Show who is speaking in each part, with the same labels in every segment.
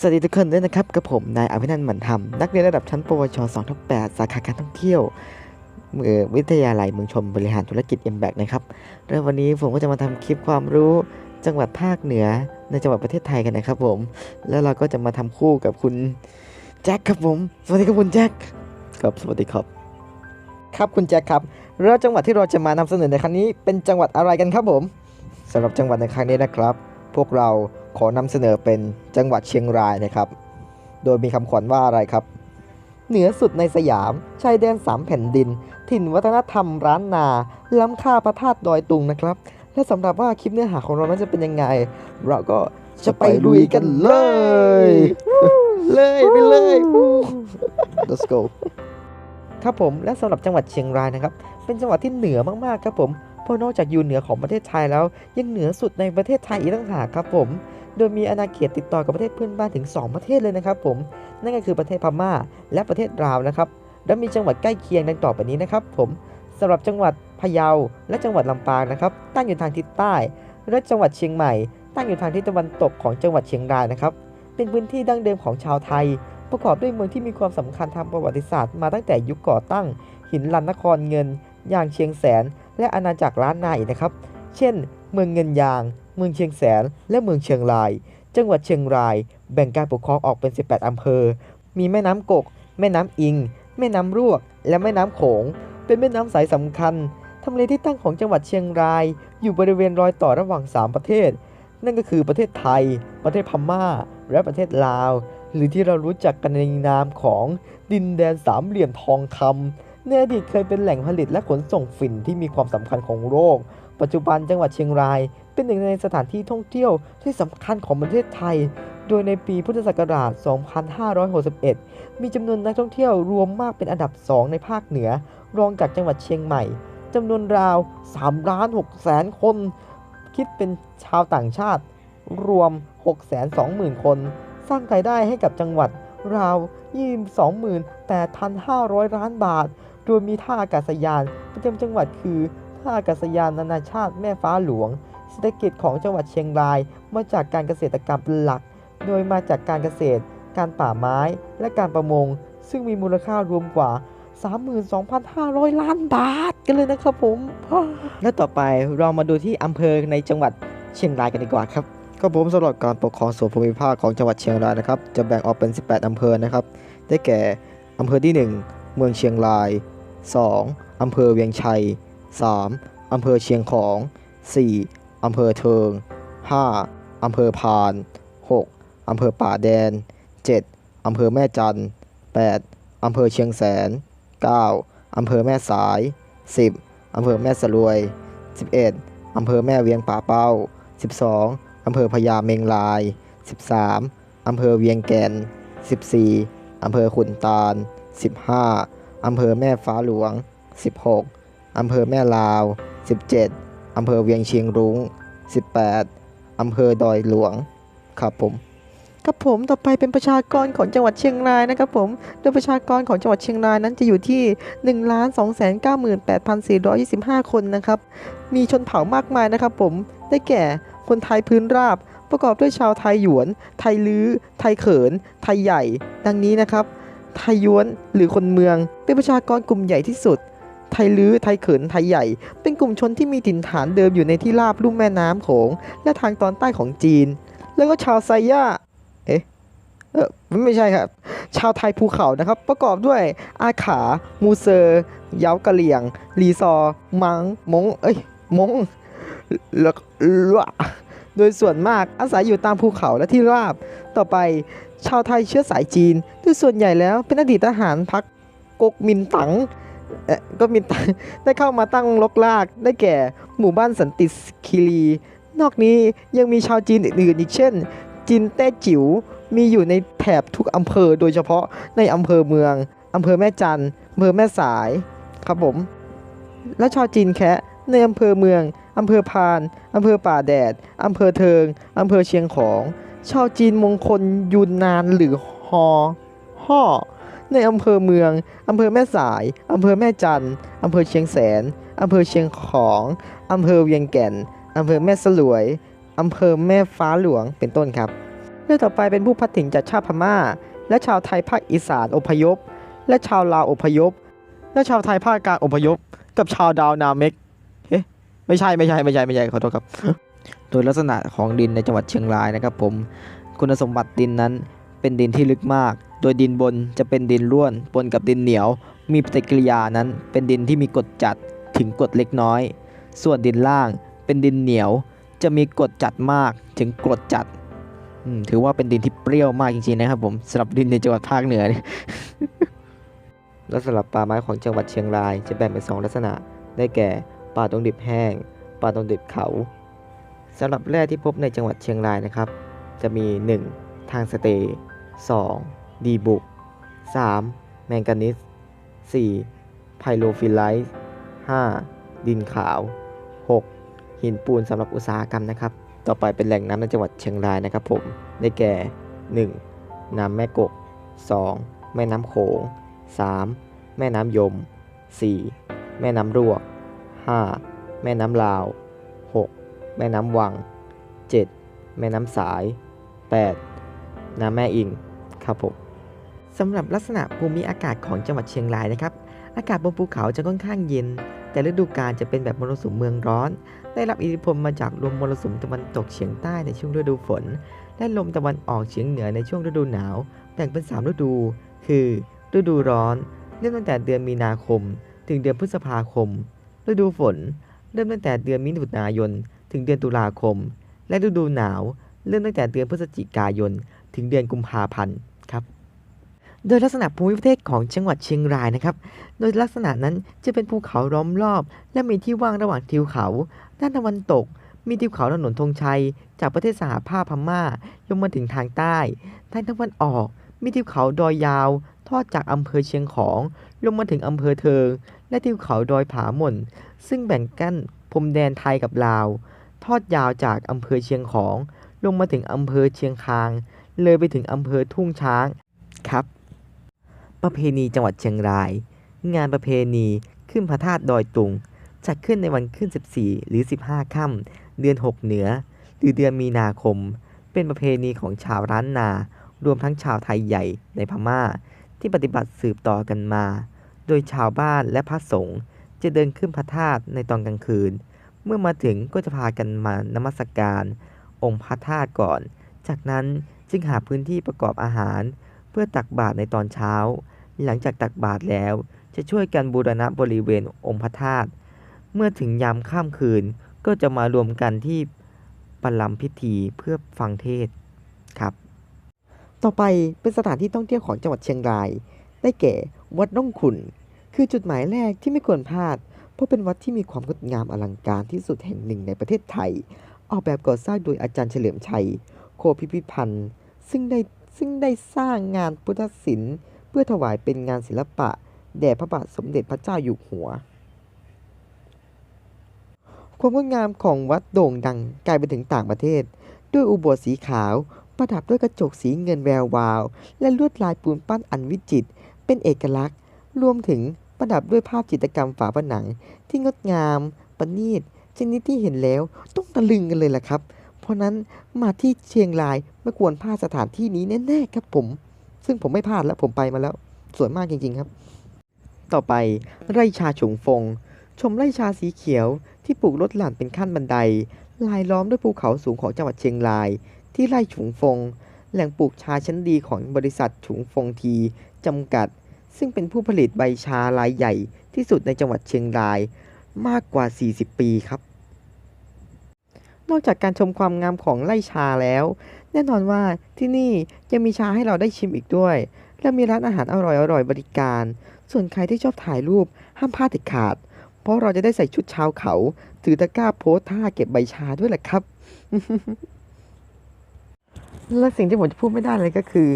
Speaker 1: สวัสดีทุกคนด้วยนะครับกับผมนายอภินันท์หมันธรรมนักเรียนระดับชั้นปวช2ทับ8สาขาการท่องเที่ยวเอ่อวิทยาลัยเมืองชนบริหารธุรกิจ m b a c นะครับแล้ววันนี้ผมก็จะมาทำคลิปความรู้จังหวัดภาคเหนือในจังหวัดประเทศไทยกันนะครับผม แล้วเราก็จะมาทำคู่กับคุณแจ็คครับผม สวัสดีครับคุณแจ็คครับสวัสดีครับ ครับคุณแจ็คครับแล้วจังหวัดที่เราจะมานำเสนอในครั้งนี้เป็นจังหวัดอะไรกันครับผมสำหรับจังหวัดในครั้งนี้นะครับ พวกเรา ขอนำเสนอเป็นจังหวัดเชียงรายนะครับ โดยมีคำขวัญว่าอะไรครับ เหนือสุดในสยามชายแดนสามแผ่นดิน ถิ่นวัฒนธรรมร้านนา ล้ำค่าพระธาตุดอยตุงนะครับ และสำหรับว่าคลิปเนื้อหาของเรานั้นจะเป็นยังไง เราก็จะไปลุยกันเลย เลยไปเลย let's go ครับผมและสำหรับจังหวัดเชียงรายนะครับ เป็นจังหวัดที่เหนือมากๆครับผมเพราะนอกจากอยู่เหนือของประเทศไทยแล้ว ยังเหนือสุดในประเทศไทยอีกต่างหากครับผม โดยมีอาณาเขตติดต่อกับประเทศเพื่อนบ้านถึง 2 ประเทศเลยนะครับผม นั่นก็คือประเทศพม่า และประเทศลาวนะครับ และมีจังหวัดใกล้เคียงดังต่อไปนี้นะครับผมสำหรับจังหวัดพะเยา และจังหวัดลำปางนะครับ ตั้งอยู่ทางทิศใต้ และจังหวัดเชียงใหม่ ตั้งอยู่ทางทิศตะวันตกของจังหวัดเชียงรายนะครับ เป็นพื้นที่ดั้งเดิมของชาวไทย ประกอบด้วยเมืองที่มีความสำคัญทางประวัติศาสตร์มาตั้งแต่ยุคก่อตั้ง หินลันนครเงินอย่างเชียงแสน และอาณาจักรล้านนาอีกนะครับ เช่น เมืองเงินยาง เมืองเชียงแสน และเมืองเชียงราย จังหวัดเชียงราย แบ่งการปกครองออกเป็น 18 อำเภอ มีแม่น้ำกก แม่น้ำอิง แม่น้ำรวก และแม่น้ำโขง เป็นแม่น้ำสายสำคัญทำเลที่ตั้งของจังหวัดเชียงราย อยู่บริเวณรอยต่อระหว่าง 3 ประเทศ นั่นก็คือประเทศไทย ประเทศพม่า และประเทศลาว หรือที่เรารู้จักกันในนามของดินแดนสามเหลี่ยมทองคำในอดีตเคยเป็นแหล่งผลิตและขนส่งฝิ่นที่มีความสำคัญของโลกปัจจุบันจังหวัดเชียงราย เป็นหนึ่งในสถานที่ท่องเที่ยวที่สำคัญของประเทศไทย โดยในปีพุทธศักราช 2561 มีจำนวนนักท่องเที่ยวรวมมากเป็นอันดับ 2 ในภาคเหนือ รองจากจังหวัดเชียงใหม่จำนวนราว3ล้าน6แสนคน คิดเป็นชาวต่างชาติ รวม 6 2 0 0 0 0 คน สร้างรายได้ให้กับจังหวัดราว 22,8,500 ล้านบาท โดยมีท่าอากาศยาน ประจำจังหวัดคือ ท่าอากาศยานนานาชาติแม่ฟ้าหลวง เศรษฐกิจของจังหวัดเชียงรายมาจากการเกษตรกรรมเป็นหลัก โดยมาจากการเกษตร การป่าไม้และการประมง ซึ่งมีมูลค่ารวมกว่า 32,500 ล้านบาทกันเลยนะครับผม และต่อไปเรามาดูที่อำเภอในจังหวัดเชียงรายกันดีกว่าครับก็ผมสำหรับการปกครองส่วนภูมิภาคของจังหวัดเชียงรายนะครับ จะแบ่งออกเป็น 18 อำเภอนะครับ ได้แก่อำเภอที่ 1 เมืองเชียงราย 2. อำเภอเวียงชัย 3. อำเภอเชียงของ 4. อำเภอเทิง 5. อำเภอพาน 6. อำเภอป่าแดน 7. อำเภอแม่จันทร์ 8. อำเภอเชียงแสน 9. อำเภอแม่สาย 10. อำเภอแม่สลวย 11. อำเภอแม่เวียงป่าเป้า 12. อำเภอพญาเมงลาย 13. อำเภอเวียงแก่น 14. อำเภอขุนตาล 15. อำเภอแม่ฟ้าหลวง 16. อำเภอแม่ลาว 17. อำเภอเวียงเชียงรุ้ง 18. อำเภอดอยหลวง ครับผม ครับผมต่อไปเป็นประชากรของจังหวัดเชียงรายนะครับผม โดยประชากรของจังหวัดเชียงรายนั้นจะอยู่ที่ 1 2 9 8 4 2 5 คนนะครับ มีชนเผ่ามากมายนะครับผม ได้แก่คนไทยพื้นราบ ประกอบด้วยชาวไทยหยวน ไทยลื้อ ไทยเขิน ไทยใหญ่ ดังนี้นะครับ ไทยย้วนหรือคนเมือง เป็นประชากรกลุ่มใหญ่ที่สุด ไทยลื้อ ไทยเขิน ไทยใหญ่ เป็นกลุ่มชนที่มีถิ่นฐานเดิมอยู่ในที่ราบลุ่มแม่น้ำโขง และทางตอนใต้ของจีน แล้วก็ชาวไซย่า เอ๊ะ เออไม่ใช่ครับ ชาวไทยภูเขานะครับ ประกอบด้วยอาขา มูเซอร์ยาวกะเหลี่ยง ลีซอ มัง มง เอ้ย มงแล้วก็ละโดยส่วนมากอาศัยอยู่ตามภูเขาและที่ราบ ต่อไปชาวไทยเชื้อสายจีนโดยส่วนใหญ่แล้วเป็นอดีตทหารพรรคก๊กมินตั๋ง ก็มินตั๋งได้เข้ามาตั้งลกลาก ได้แก่หมู่บ้านสันติคีรี นอกนี้ยังมีชาวจีนอื่นๆอีกเช่น จีนแต้จิ๋วมีอยู่ในแถบทุกอำเภอโดยเฉพาะในอำเภอเมืองอำเภอแม่จันอำเภอแม่สายครับผม และชาวจีนแคะในอำเภอเมืองอำเภอพานอำเภอป่าแดดอำเภอเทิงอำเภอเชียงของ ชาวจีนมงคลยูนนานหรือฮอฮ่อ ในอำเภอเมือง อำเภอแม่สาย อำเภอแม่จันทร์อำเภอเชียงแสน อำเภอเชียงของ อำเภอเวียงแก่น อำเภอแม่สลวย อำเภอแม่ฟ้าหลวง เป็นต้นครับและต่อไปเป็นผู้พัดถิ่นจากชาติพม่า และชาวไทยภาคอีสานอพยพ และชาวลาวอพยพ และชาวไทยภาคกลางอพยพ กับชาวดาวนาเมกเอ๊ะไม่ใช่ไม่ใช่ไม่ใช่ไม่ใช่ขอโทษครับ โดยลักษณะของดินในจังหวัดเชียงรายนะครับผม คุณสมบัติดินนั้น เป็นดินที่ลึกมาก โดยดินบนจะเป็นดินร่วนปนกับดินเหนียว มีปฏิกิริยานั้นเป็นดินที่มีกรดจัดถึงกรดเล็กน้อย ส่วนดินล่างเป็นดินเหนียว จะมีกรดจัดมากถึงกรดจัดถือว่าเป็นดินที่เปรี้ยวมากจริงๆนะครับผมสำหรับดินในจังหวัดภาคเหนือและสำหรับป่าไม้ของจังหวัดเชียงรายจะแบ่งเป็นสองลักษณะ ได้แก่ ป่าดงดิบแห้ง ป่าดงดิบเขาสำหรับแร่ที่พบในจังหวัดเชียงรายนะครับ จะมี 1. ทางสเตย์ 2. ดีบุก 3. แมงกานิส 4. ไพโลฟิลไลท์ 5. ดินขาว 6. หินปูนสำหรับอุตสาหกรรมนะครับ ต่อไปเป็นแหล่งน้ำในจังหวัดเชียงรายนะครับผม ได้แก่ 1. น้ำแม่กก 2. แม่น้ำโขง 3. แม่น้ำยม 4. แม่น้ำรั่ว 5. แม่น้ำลาว 6. แม่น้ำวัง 7. แม่น้ำสาย 8. น้ำแม่อิง ครับผมสำหรับลักษณะภูมิอากาศของจังหวัดเชียงรายนะครับ อากาศบนภูเขาจะค่อนข้างเย็น แต่ฤดูกาลจะเป็นแบบมรสุมเมืองร้อน ได้รับอิทธิพลมาจากลมมรสุมตะวันตกเฉียงใต้ในช่วงฤดูฝน และลมตะวันออกเฉียงเหนือในช่วงฤดูหนาว แบ่งเป็น 3 ฤดู คือ ฤดูร้อน เริ่มตั้งแต่เดือนมีนาคม ถึงเดือนพฤษภาคม ฤดูฝน เริ่มตั้งแต่เดือนมิถุนายน ถึงเดือนตุลาคม และฤดูหนาว เริ่มตั้งแต่เดือนพฤศจิกายน ถึงเดือนกุมภาพันธ์ ครับ โดยลักษณะภูมิประเทศของจังหวัดเชียงรายนะครับ โดยลักษณะนั้นจะเป็นภูเขาล้อมรอบ และมีที่ว่างระหว่างทิวเขา ด้านตะวันตก มีทิวเขาถนนธงชัย จากประเทศสหภาพพม่าลงมาถึงทางใต้ ทางตะวันออก มีทิวเขาดอยยาว ทอดจากอำเภอเชียงของ ลงมาถึงอำเภอเทิง และทิวเขาดอยผาหม่น ซึ่งแบ่งกั้นพรมแดนไทยกับลาว ทอดยาวจากอำเภอเชียงของ ลงมาถึงอำเภอเชียงคาน เลยไปถึงอำเภอทุ่งช้างครับ ประเพณีจังหวัดเชียงราย งานประเพณีขึ้นพระธาตุดอยตุงจัดขึ้นในวันขึ้น 14 หรือ 15 ค่ำเดือน 6 เหนือ หรือเดือนมีนาคม เป็นประเพณีของชาวร้านนา รวมทั้งชาวไทยใหญ่ในพม่า ที่ปฏิบัติสืบต่อกันมา โดยชาวบ้านและพระสงฆ์จะเดินขึ้นพระธาตุในตอนกลางคืน เมื่อมาถึงก็จะพากันมานมัสการ องค์พระธาตุก่อน จากนั้น จึงหาพื้นที่ประกอบอาหาร เพื่อตักบาตรในตอนเช้า หลังจากตักบาตรแล้ว จะช่วยกันบูรณะบริเวณองค์พระธาตุเมื่อถึงยามค่ำคืนก็จะมารวมกันที่ประลัมพิธีเพื่อฟังเทศครับ ต่อไปเป็นสถานที่ท่องเที่ยวของจังหวัดเชียงราย ได้แก่วัดน่องขุน คือจุดหมายแรกที่ไม่ควรพลาด เพราะเป็นวัดที่มีความงดงามอลังการที่สุดแห่งหนึ่งในประเทศไทย ออกแบบก่อสร้างโดยอาจารย์เฉลิมชัย โคพิพิพันธ์ซึ่งได้ซึ่งได้สร้างงานพุทธศิลป์ เพื่อถวายเป็นงานศิลปะ แด่พระบาทสมเด็จพระเจ้าอยู่หัว ความงดงามของวัดโด่งดังไกลไปถึงต่างประเทศ ด้วยอุโบสถสีขาว ประดับด้วยกระจกสีเงินแวววาว และลวดลายปูนปั้นอันวิจิตรเป็นเอกลักษณ์ รวมถึงประดับด้วยภาพจิตรกรรมฝาผนัง ที่งดงามประณีตชนิดที่เห็นแล้วต้องตะลึงกันเลยล่ะครับ ราะนั้นมาที่เชียงรายไม่ควรพลาดสถานที่นี้แน่ๆครับผม ซึ่งผมไม่พลาดแล้วผมไปมาแล้ว สวยมากจริงๆครับ ต่อไปไร่ชาฉงฟง ชมไร่ชาสีเขียวที่ปลูกลดหลั่นเป็นขั้นบันได ลายล้อมด้วยภูเขาสูงของจังหวัดเชียงราย ที่ไร่ฉงฟง แหล่งปลูกชาชั้นดีของบริษัทฉงฟงทีจำกัด ซึ่งเป็นผู้ผลิตใบชารายใหญ่ที่สุดในจังหวัดเชียงรายมากกว่า 40 ปีครับ นอกจากการชมความงามของไร่ชาแล้ว แน่นอนว่าที่นี่ยังมีชาให้เราได้ชิมอีกด้วย และมีร้านอาหารอร่อยๆบริการ ส่วนใครที่ชอบถ่ายรูปห้ามพลาดเด็ดขาด เพราะเราจะได้ใส่ชุดชาวเขา ถือตะกร้าโพสท่าเก็บใบชาด้วยแหละครับ และสิ่งที่ผมจะพูดไม่ได้เลยก็คือ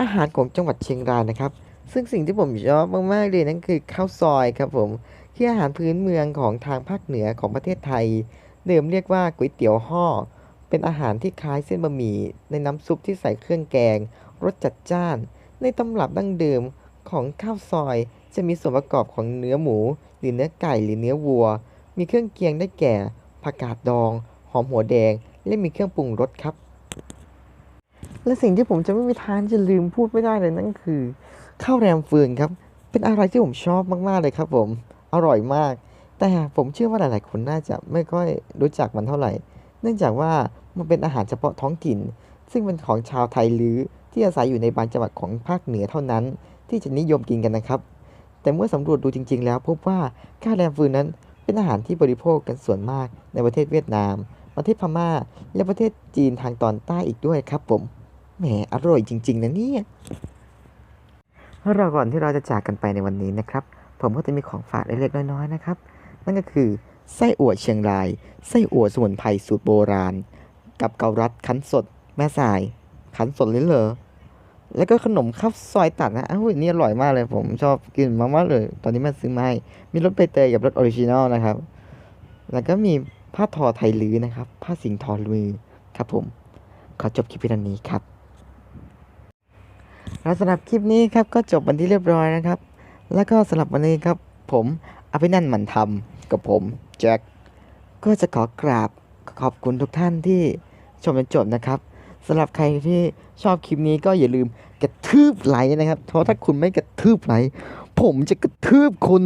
Speaker 1: อาหารของจังหวัดเชียงรายนะครับ ซึ่งสิ่งที่ผมชอบมากๆเลยนั่นคือข้าวซอยครับผมที่อาหารพื้นเมืองของทางภาคเหนือของประเทศไทย เดิมเรียกว่าก๋วยเตี๋ยวห่อ เป็นอาหารที่คล้ายเส้นบะหมี่ในน้ำซุปที่ใส่เครื่องแกง รสจัดจ้าน ในตำรับดั้งเดิมของข้าวซอยจะมีส่วนประกอบของเนื้อหมู หรือเนื้อไก่หรือเนื้อวัว มีเครื่องเคียงได้แก่ผักกาดดอง หอมหัวแดง และมีเครื่องปรุงรสครับ และสิ่งที่ผมจะไม่มีทางจะลืมพูดไม่ได้เลยนั่นคือข้าวแรมฟืนครับ เป็นอะไรที่ผมชอบมากๆเลยครับผม อร่อยมาก แต่ผมเชื่อว่าหลาย ๆ คนน่าจะไม่ค่อยรู้จักมันเท่าไหร่ เนื่องจากว่ามันเป็นอาหารเฉพาะท้องถิ่น ซึ่งเป็นของชาวไทยลือที่อาศัยอยู่ในบางจังหวัดของภาคเหนือเท่านั้น ที่จะนิยมกินกันนะครับ แต่เมื่อสำรวจดูจริง ๆ แล้ว พบว่าข้าวแรมฟืนนั้นเป็นอาหารที่บริโภคกันส่วนมากในประเทศเวียดนาม ประเทศพม่า และประเทศจีนทางตอนใต้อีกด้วยครับผมแหมอร่อยจริง ๆ นะเนี่ยเราก่อนที่เราจะจากกันไปในวันนี้นะครับ ผมก็จะมีของฝากเล็กๆน้อยๆนะครับ นั่นก็คือไส้อั่วเชียงราย ไส้อั่วสมุนไพรสูตรโบราณ กับเกาลัดคั้นสด แม่สาย คั้นสดเลยเหรอแล้วก็ขนมข้าวซอยตัดนะอ้าวนี่อร่อยมากเลยผมชอบกินมากๆเลย ตอนนี้แม่ซื้อมาให้ มีรสใบเตยกับรสออริจินอลนะครับ แล้วก็มีผ้าทอไทยลื้อนะครับ ผ้าสิงทอมือครับผม ขอจบคลิปเพียงนี้ครับ แล้วสำหรับคลิปนี้ครับก็จบวันที่เรียบร้อยนะครับ แล้วก็สำหรับวันนี้ครับ ผมอภินันท์หมันทำ กับผมแจ็คก็จะขอกราบขอบคุณทุกท่านที่ชมจนจบนะครับสำหรับใครที่ชอบคลิปนี้ก็อย่าลืมกระทืบไลค์นะครับ เพราะถ้าคุณไม่กระทืบไลค์ผมจะกระทืบคุณ